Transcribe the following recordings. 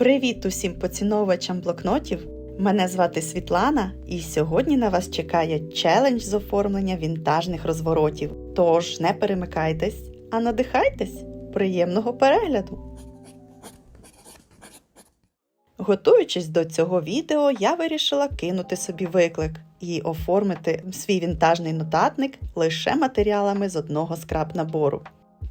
Привіт усім поціновувачам блокнотів! Мене звати Світлана, і сьогодні на вас чекає челендж з оформлення вінтажних розворотів. Тож не перемикайтесь, а надихайтесь! Приємного перегляду! Готуючись до цього відео, я вирішила кинути собі виклик і оформити свій вінтажний нотатник лише матеріалами з одного скраб набору.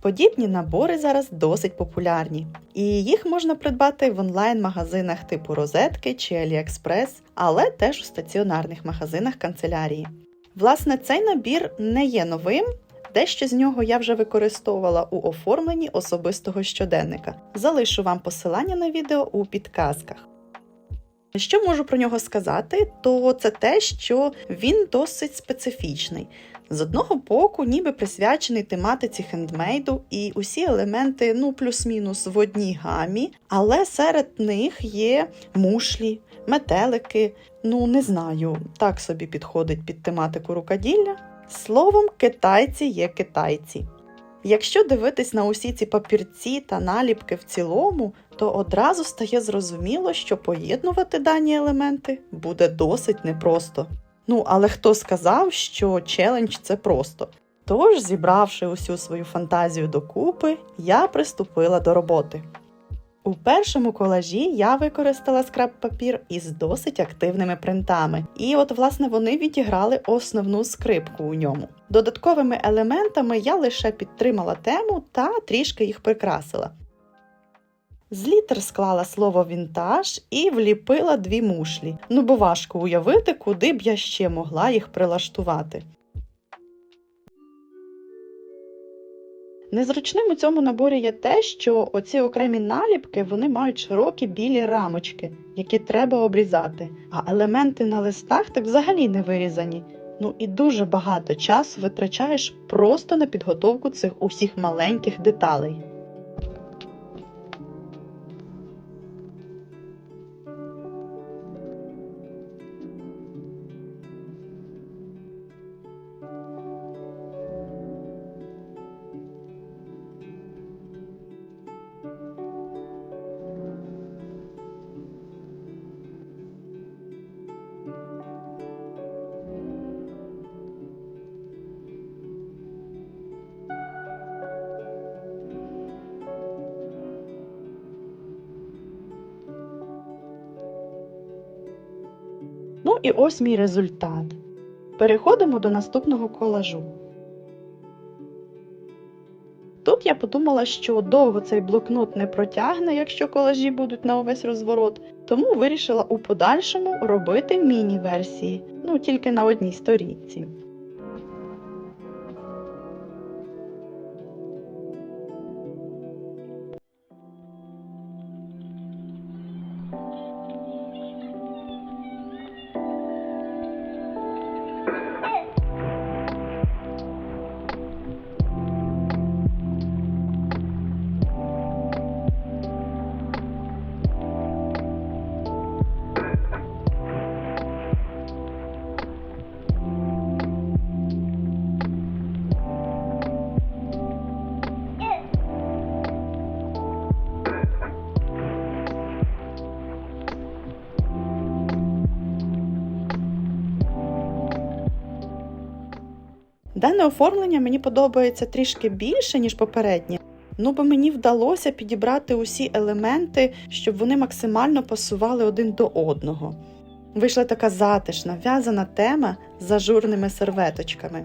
Подібні набори зараз досить популярні, і їх можна придбати в онлайн-магазинах типу Розетки чи AliExpress, але теж у стаціонарних магазинах канцелярії. Власне, цей набір не є новим. Дещо з нього я вже використовувала у оформленні особистого щоденника. Залишу вам посилання на відео у підказках. Що можу про нього сказати, то це те, що він досить специфічний. З одного боку, ніби присвячений тематиці хендмейду, і усі елементи, ну плюс-мінус в одній гамі, але серед них є мушлі, метелики. Ну не знаю, так собі підходить під тематику рукоділля. Словом, китайці є китайці. Якщо дивитись на усі ці папірці та наліпки в цілому, то одразу стає зрозуміло, що поєднувати дані елементи буде досить непросто. Ну, але хто сказав, що челендж це просто? Тож, зібравши усю свою фантазію докупи, я приступила до роботи. У першому колажі я використала скраб папір із досить активними принтами, і от, власне, вони відіграли основну скрипку у ньому. Додатковими елементами я лише підтримала тему та трішки їх прикрасила. З літер склала слово вінтаж і вліпила дві мушлі. Ну бо важко уявити, куди б я ще могла їх прилаштувати. Незручним у цьому наборі є те, що оці окремі наліпки вони мають широкі білі рамочки, які треба обрізати, а елементи на листах так взагалі не вирізані. Ну і дуже багато часу витрачаєш просто на підготовку цих усіх маленьких деталей. І ось мій результат. Переходимо до наступного колажу. Тут я подумала, що довго цей блокнот не протягне, якщо колажі будуть на увесь розворот, тому вирішила у подальшому робити міні-версії, ну тільки на одній сторінці. Дане оформлення мені подобається трішки більше, ніж попереднє. Ну, бо мені вдалося підібрати усі елементи, щоб вони максимально пасували один до одного. Вийшла така затишна, в'язана тема з ажурними серветочками.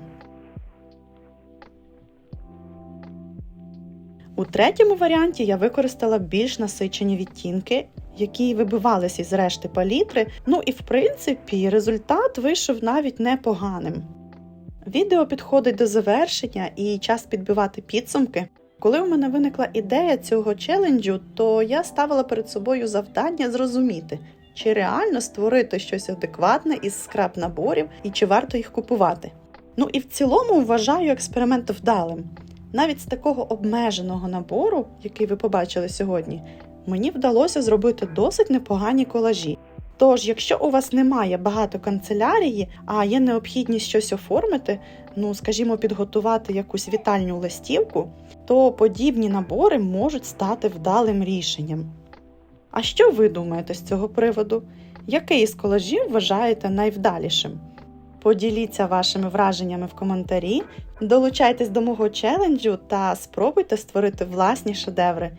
У третьому варіанті я використала більш насичені відтінки, які вибивалися із решти палітри. Ну і в принципі результат вийшов навіть непоганим. Відео підходить до завершення і час підбивати підсумки. Коли у мене виникла ідея цього челенджу, то я ставила перед собою завдання зрозуміти, чи реально створити щось адекватне із скраб наборів і чи варто їх купувати. Ну і в цілому вважаю експеримент вдалим. Навіть з такого обмеженого набору, який ви побачили сьогодні, мені вдалося зробити досить непогані колажі. Тож, якщо у вас немає багато канцелярії, а є необхідність щось оформити, ну скажімо, підготувати якусь вітальню листівку, то подібні набори можуть стати вдалим рішенням. А що ви думаєте з цього приводу? Який із колажів вважаєте найвдалішим? Поділіться вашими враженнями в коментарі, долучайтесь до мого челенджу та спробуйте створити власні шедеври.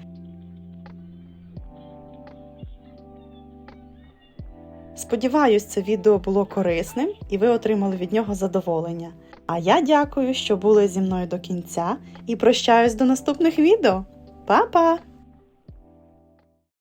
Сподіваюсь, це відео було корисним і ви отримали від нього задоволення. А я дякую, що були зі мною до кінця і прощаюсь до наступних відео. Па-па!